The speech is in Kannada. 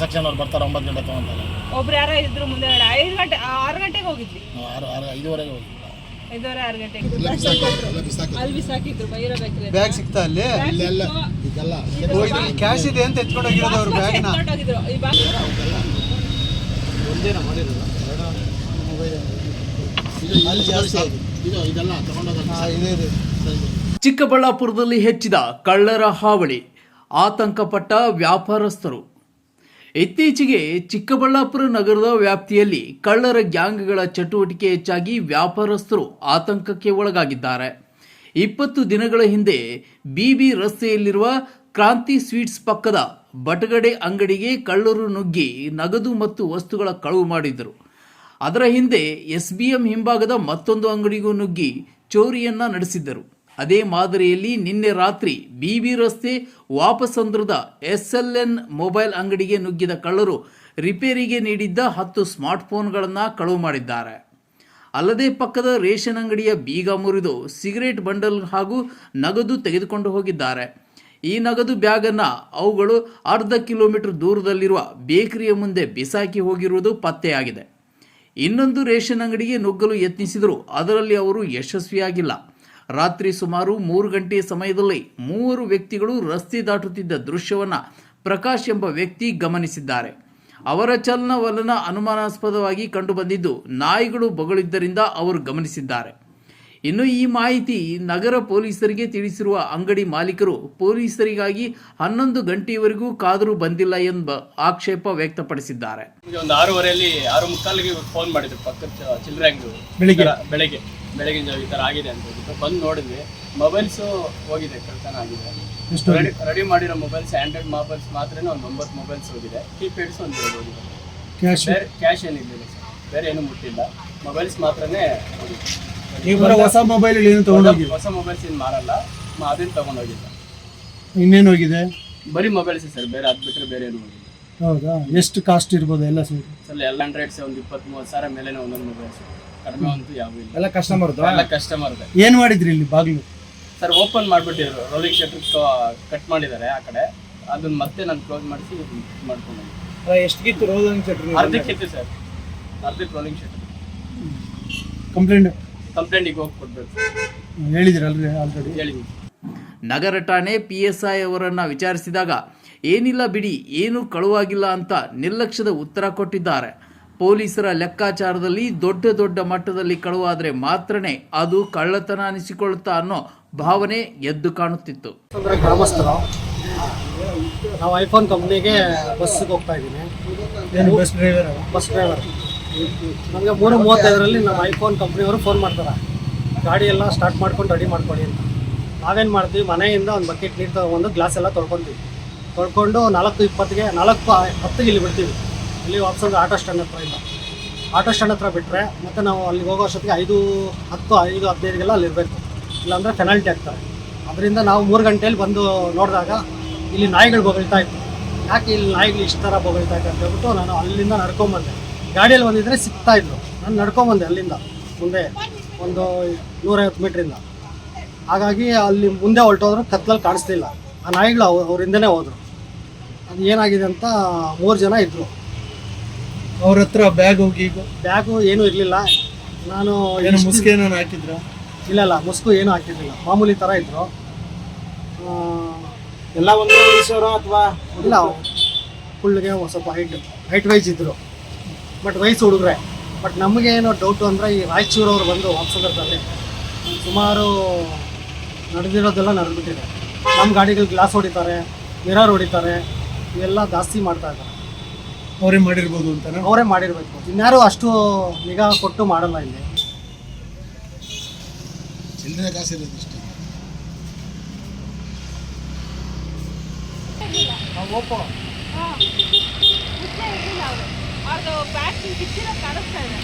ಸೆಕ್ಷನ್ ಅವ್ರು ಬರ್ತಾರೆ ಒಂಬತ್ತು ಗಂಟೆ ತೊಗೊಂತಾರೆ ಒಬ್ರು ಯಾರೋ ಇದ್ರು ಮುಂದೆ ಐದು ಗಂಟೆ ಆರು ಗಂಟೆಗೆ ಹೋಗಿದ್ವಿ. ನಾವು ಆರು ಆರು ಐದುವರೆಗೆ ಹೋಗಿ ಐದುವರೆ ಆರು ಗಂಟೆಗೆ. ಬಿಸಾಕಿ ಅಲ್ಲಿ ಬಿಸಾಕಿದ್ರು ಬೈರೋ ಬೇಕ್ರಿ ಬ್ಯಾಗ್ ಸಿಗ್ತಾ ಅಲ್ಲಿ? ಇಲ್ಲೆಲ್ಲ ಇದೆಲ್ಲ ಓ, ಕ್ಯಾಶ್ ಇದೆ. ಅಂತ ಎತ್ಕೊಂಡು ಹೋಗಿರೋದು ಅವ್ರ ಬ್ಯಾಗ್ನ ಹೋಗಿದ್ರು ಈ ಬಾ ಅಲ್ಲಿ. ಜಾಸ್ತಿ ಆಗಿದೆ. ಇದು ಇದೆಲ್ಲ ತಗೊಂಡೋಗ ಹಾ, ಇದೆ ಇದೆ. ಚಿಕ್ಕಬಳ್ಳಾಪುರದಲ್ಲಿ ಹೆಚ್ಚಿದ ಕಳ್ಳರ ಹಾವಳಿ. ಆತಂಕಪಟ್ಟ ವ್ಯಾಪಾರಸ್ಥರು. ಇತ್ತೀಚೆಗೆ ಚಿಕ್ಕಬಳ್ಳಾಪುರ ನಗರದ ವ್ಯಾಪ್ತಿಯಲ್ಲಿ ಕಳ್ಳರ ಗ್ಯಾಂಗ್ಗಳ ಚಟುವಟಿಕೆ ಹೆಚ್ಚಾಗಿ ವ್ಯಾಪಾರಸ್ಥರು ಆತಂಕಕ್ಕೆ ಒಳಗಾಗಿದ್ದಾರೆ. ಇಪ್ಪತ್ತು ದಿನಗಳ ಹಿಂದೆ ಬಿಬಿ ರಸ್ತೆಯಲ್ಲಿರುವ ಕ್ರಾಂತಿ ಸ್ವೀಟ್ಸ್ ಪಕ್ಕದ ಬಟಗಡೆ ಅಂಗಡಿಗೆ ಕಳ್ಳರು ನುಗ್ಗಿ ನಗದು ಮತ್ತು ವಸ್ತುಗಳ ಕಳವು ಮಾಡಿದ್ದರು. ಅದರ ಹಿಂದೆ ಎಸ್ಬಿಎಂ ಹಿಂಭಾಗದ ಮತ್ತೊಂದು ಅಂಗಡಿಗೂ ನುಗ್ಗಿ ಚೋರಿಯನ್ನ ನಡೆಸಿದ್ದರು. ಅದೇ ಮಾದರಿಯಲ್ಲಿ ನಿನ್ನೆ ರಾತ್ರಿ ಬಿಬಿ ರಸ್ತೆ ವಾಪಸಂದ್ರದ ಎಸ್ಎಲ್ಎನ್ ಮೊಬೈಲ್ ಅಂಗಡಿಗೆ ನುಗ್ಗಿದ ಕಳ್ಳರು ರಿಪೇರಿಗೆ ನೀಡಿದ್ದ ಹತ್ತು ಸ್ಮಾರ್ಟ್ಫೋನ್ಗಳನ್ನು ಕಳವು ಮಾಡಿದ್ದಾರೆ. ಅಲ್ಲದೆ ಪಕ್ಕದ ರೇಷನ್ ಅಂಗಡಿಯ ಬೀಗ ಮುರಿದು ಸಿಗರೇಟ್ ಬಂಡಲ್ ಹಾಗೂ ನಗದು ತೆಗೆದುಕೊಂಡು ಹೋಗಿದ್ದಾರೆ. ಈ ನಗದು ಬ್ಯಾಗನ್ನು ಅವುಗಳು ಅರ್ಧ ಕಿಲೋಮೀಟರ್ ದೂರದಲ್ಲಿರುವ ಬೇಕರಿಯ ಮುಂದೆ ಬಿಸಾಕಿ ಹೋಗಿರುವುದು ಪತ್ತೆಯಾಗಿದೆ. ಇನ್ನೊಂದು ರೇಷನ್ ಅಂಗಡಿಗೆ ನುಗ್ಗಲು ಯತ್ನಿಸಿದರೂ ಅದರಲ್ಲಿ ಅವರು ಯಶಸ್ವಿಯಾಗಿಲ್ಲ. ರಾತ್ರಿ ಸುಮಾರು ಮೂರು ಗಂಟೆಯ ಸಮಯದಲ್ಲಿ ಮೂವರು ವ್ಯಕ್ತಿಗಳು ರಸ್ತೆ ದಾಟುತ್ತಿದ್ದ ದೃಶ್ಯವನ್ನು ಪ್ರಕಾಶ್ ಎಂಬ ವ್ಯಕ್ತಿ ಗಮನಿಸಿದ್ದಾರೆ. ಅವರ ಚಲನವಲನ ಅನುಮಾನಾಸ್ಪದವಾಗಿ ಕಂಡುಬಂದಿದ್ದು ನಾಯಿಗಳು ಬಗಳಿದ್ದರಿಂದ ಅವರು ಗಮನಿಸಿದ್ದಾರೆ. ಇನ್ನು ಈ ಮಾಹಿತಿ ನಗರ ಪೊಲೀಸರಿಗೆ ತಿಳಿಸಿರುವ ಅಂಗಡಿ ಮಾಲೀಕರು ಪೊಲೀಸರಿಗಾಗಿ ಹನ್ನೊಂದು ಗಂಟೆಯವರೆಗೂ ಕಾದರೂ ಬಂದಿಲ್ಲ ಎಂಬ ಆಕ್ಷೇಪ ವ್ಯಕ್ತಪಡಿಸಿದ್ದಾರೆ. ಒಂದು ಆರೂವರೆಯಲ್ಲಿ ಆರು ಮುಕ್ಕಾಲಿಗೆ ಫೋನ್ ಮಾಡಿದ್ರು ಪಕ್ಕದ ಚ- ಚಿಲ್ಲರೆ ಅಂಗಡಿ ಬೆಳಿಗ್ಗೆ? ಬೆಳಗ್ಗೆ. ಬೆಳಗಿನ ಜಾವ ಈ ಥರ ಆಗಿದೆ ಅಂತ ಬಂದು ನೋಡಿದ್ವಿ. ಮೊಬೈಲ್ಸು ಹೋಗಿದೆ ಕಳ್ತನ ಆಗಿದೆ. ಎಷ್ಟು ರೆಡಿ ರೆಡಿ ಮಾಡಿರೋ ಮೊಬೈಲ್ಸ್ ಆ್ಯಂಡ್ರಾಯ್ಡ್ ಮೊಬೈಲ್ಸ್ ಮಾತ್ರ ಒಂದು ಒಂಬತ್ತು ಮೊಬೈಲ್ಸ್ ಹೋಗಿದೆ. ಕೀಪ್ಯಾಡ್ಸ್ ಒಂದು ಎರಡು ಹೋಗಿದೆ. ಕ್ಯಾಶ್ ಬೇರೆ ಕ್ಯಾಶ್ ಏನಿರಲಿಲ್ಲ ಸರ್. ಬೇರೆ ಏನೂ ಮುಟ್ಟಿಲ್ಲ. ಮೊಬೈಲ್ಸ್ ಮಾತ್ರನೇ ಹೋಗಿದೆ. ನೀವು ಬರೋ ಹೊಸ ಮೊಬೈಲ್ ಏನು ತಗೊಂಡೋಗಿ ಹೊಸ ಮೊಬೈಲ್ಸ್ ಏನು ಮಾರಲ್ಲ ಮ- ಅದನ್ನ ತಗೊಂಡೋಗಿಲ್ಲ ಇನ್ನೇನು ಹೋಗಿದೆ? ಬರೀ ಮೊಬೈಲ್ಸ್ ಸರ್ ಬೇರೆ ಅದು ಬಿಟ್ಟರೆ ಬೇರೆ ಏನು ಹೋಗಿಲ್ಲ. ಹೌದಾ? ಎಷ್ಟು ಕಾಸ್ಟ್ ಇರ್ಬೋದು ಎಲ್ಲ ಸೇರಿ? ಸರ್ ಎಲ್ಲ ಆಂಡ್ರಾಯ್ಡ್ಸ್ ಒಂದು ಇಪ್ಪತ್ತ್ ಮೂವತ್ತು ಸಾವಿರ ಮೇಲೆ ಒಂದೊಂದು ಮೊಬೈಲ್ಸ್ ಕಡಿಮೆ ಅಂತೂ ಯಾವೂ ಇಲ್ಲ. ಎಲ್ಲ ಕಸ್ಟಮರ್ ಎಲ್ಲ ಕಸ್ಟಮರ್ ಏನು ಮಾಡಿದ್ರಿ ಇಲ್ಲಿ ಬಾಗಿಲು? ಸರ್ ಓಪನ್ ಮಾಡಿಬಿಟ್ಟಿದ್ರು. ರೋಲಿಂಗ್ ಶಟರ್ ಕಟ್ ಮಾಡಿದ್ದಾರೆ ಆ ಕಡೆ. ಅದನ್ನ ಮತ್ತೆ ನಾನು ಕ್ಲೋಸ್ ಮಾಡಿಸಿ ಮಾಡ್ಕೊಂಡು ಎಷ್ಟಿಗಿತ್ತು ರೋಲಿಂಗ್ ಶಟ್ರ್ ಅರ್ಧಕ್ಕಿತ್ತು ಸರ್. ಅರ್ಧಕ್ಕೆ ರೋಲಿಂಗ್ ಶಟರ್ ಕಂಪ್ಲೇಂಟ್ ಕಂಪ್ಲೇಂಟಿಗೆ ಹೋಗಿ ಕೊಡ್ಬೇಕು ಹೇಳಿದ್ರಲ್ರಿ ಆಲ್ರೆಡಿ ಹೇಳಿದ್ವಿ. ನಗರ ಠಾಣೆ ಪಿ ಎಸ್ ಐ ಅವರನ್ನು ವಿಚಾರಿಸಿದಾಗ ಏನಿಲ್ಲ ಬಿಡಿ ಏನೂ ಕಳುವಾಗಿಲ್ಲ ಅಂತ ನಿರ್ಲಕ್ಷ್ಯದ ಉತ್ತರ ಕೊಟ್ಟಿದ್ದಾರೆ. ಪೊಲೀಸರ ಲೆಕ್ಕಾಚಾರದಲ್ಲಿ ದೊಡ್ಡ ದೊಡ್ಡ ಮಟ್ಟದಲ್ಲಿ ಕಳುವಾದರೆ ಮಾತ್ರನೇ ಅದು ಕಳ್ಳತನ ಅನಿಸಿಕೊಳ್ಳುತ್ತಾ ಅನ್ನೋ ಭಾವನೆ ಎದ್ದು ಕಾಣುತ್ತಿತ್ತು. ಅಂದರೆ ಗ್ರಾಮಸ್ಥರು ನಾವು ಐಫೋನ್ ಕಂಪ್ನಿಗೆ ಬಸ್ಸಿಗೆ ಹೋಗ್ತಾ ಇದ್ದೀನಿ. ಏನು ಬಸ್ ಡ್ರೈವರ್ ಬಸ್ ಡ್ರೈವರ್ ನಮಗೆ ಮೂರು ಮೂವತ್ತೈದರಲ್ಲಿ ನಮ್ಮ ಐಫೋನ್ ಕಂಪ್ನಿಯವರು ಫೋನ್ ಮಾಡ್ತಾರೆ. ಗಾಡಿ ಎಲ್ಲ ಸ್ಟಾರ್ಟ್ ಮಾಡ್ಕೊಂಡು ರೆಡಿ ಮಾಡ್ಕೊಳ್ಳಿ ಅಂತ. ನಾವೇನು ಮಾಡ್ತೀವಿ, ಮನೆಯಿಂದ ಒಂದು ಬಕೆಟ್ ನೀರು ತೊಗೊಂಡು ಗ್ಲಾಸ್ ಎಲ್ಲ ತೊಳ್ಕೊತೀವಿ. ತೊಳ್ಕೊಂಡು ನಾಲ್ಕು ಇಪ್ಪತ್ತಿಗೆ, ನಾಲ್ಕು ಹತ್ತಿಗೆ ಇಲ್ಲಿ ಬಿಡ್ತೀವಿ. ಇಲ್ಲಿ ವಾಪಸ್ ಆಟೋ ಸ್ಟ್ಯಾಂಡ್ ಹತ್ರ ಇಲ್ಲ. ಆಟೋ ಸ್ಟ್ಯಾಂಡ್ ಹತ್ರ ಬಿಟ್ಟರೆ ಮತ್ತು ನಾವು ಅಲ್ಲಿಗೆ ಹೋಗೋ ಅಷ್ಟೊತ್ತಿಗೆ ಐದು, ಹತ್ತು, ಐದು, ಹದಿನೈದಿಗೆಲ್ಲ ಅಲ್ಲಿ ಇರಬೇಕು. ಇಲ್ಲಾಂದರೆ ಪೆನಾಲ್ಟಿ ಆಗ್ತಾರೆ. ಅದರಿಂದ ನಾವು ಮೂರು ಗಂಟೆಯಲ್ಲಿ ಬಂದು ನೋಡಿದಾಗ ಇಲ್ಲಿ ನಾಯಿಗಳು ಬೊಗಳ್ತಾ ಇತ್ತು. ಯಾಕೆ ಇಲ್ಲಿ ನಾಯಿಗಳು ಇಷ್ಟು ಥರ ಬೊಗಳ್ತಾ ಇತ್ತು ಅಂತ ಹೇಳ್ಬಿಟ್ಟು ನಾನು ಅಲ್ಲಿಂದ ನಡ್ಕೊಂಬಂದೆ. ಗಾಡಿಯಲ್ಲಿ ಬಂದಿದ್ರೆ ಸಿಗ್ತಾ ಇದ್ರು. ನಾನು ನಡ್ಕೊಂಬಂದೆ ಅಲ್ಲಿಂದ. ಮುಂದೆ ಒಂದು ನೂರೈವತ್ತು ಮೀಟ್ರಿಂದ ಹಾಗಾಗಿ ಅಲ್ಲಿ ಮುಂದೆ ಹೊರಟೋದ್ರು ಕತ್ಲಲ್ಲಿ ಕಾಣಿಸ್ತಿಲ್ಲ ಆ ನಾಯಿಗಳು ಅವ್ರ ಅವರಿಂದನೇ ಹೋದರು. ಅದು ಏನಾಗಿದೆ ಅಂತ ಮೂರು ಜನ ಇದ್ದರು ಅವ್ರ ಹತ್ರ ಬ್ಯಾಗ್ ಹೋಗಿ ಈಗ? ಬ್ಯಾಗು ಏನೂ ಇರಲಿಲ್ಲ. ನಾನು ಏನು ಹಾಕಿದ್ರ? ಇಲ್ಲ ಇಲ್ಲ ಮುಸ್ಕು ಏನೂ ಹಾಕಿರಲಿಲ್ಲ. ಮಾಮೂಲಿ ಥರ ಇದ್ದರು ಎಲ್ಲ ಒಂದು ಅಥವಾ ಇಲ್ಲ. ಫುಲ್ಗೆ ಸ್ವಲ್ಪ ಹೈಟ್ ಹೈಟ್ ವೈಸ್ ಇದ್ದರು ಬಟ್ ವಯಸ್ಸು ಹುಡುಗ್ರೆ. ಬಟ್ ನಮಗೆ ಏನೋ ಡೌಟು ಅಂದರೆ ಈ ರಾಯಚೂರವ್ರು ಬಂದು ವಾಪಸದಲ್ಲಿ ಸುಮಾರು ನಡೆದಿರೋದೆಲ್ಲ ನಡೆದ್ಬಿಟ್ಟಿದೆ. ನಮ್ಮ ಗಾಡಿಗಳು ಗ್ಲಾಸ್ ಹೊಡಿತಾರೆ ಮಿರರ್ ಹೊಡಿತಾರೆ ಇವೆಲ್ಲ ಜಾಸ್ತಿ ಮಾಡ್ತಾ ಇದ್ದಾರೆ. ಅವರೇ ಮಾಡಿರ್ಬೋದು ಅಂತ ಅವರೇ ಮಾಡಿರಬೇಕು. ಇನ್ಯಾರು ಅಷ್ಟು ನಿಗಾ ಕೊಟ್ಟು ಮಾಡಲ್ಲ ಇಲ್ಲಿ. ಚಿಲ್ಲರೆ ಕಾಸು ಇರೋದು ಇಷ್ಟೇ ಅವ್ರದ್ದು ಪ್ಯಾಕಿಂಗ್ ಕಿತ್ತಿರೋ ಕಾಣಿಸ್ತಾ ಇದೆ.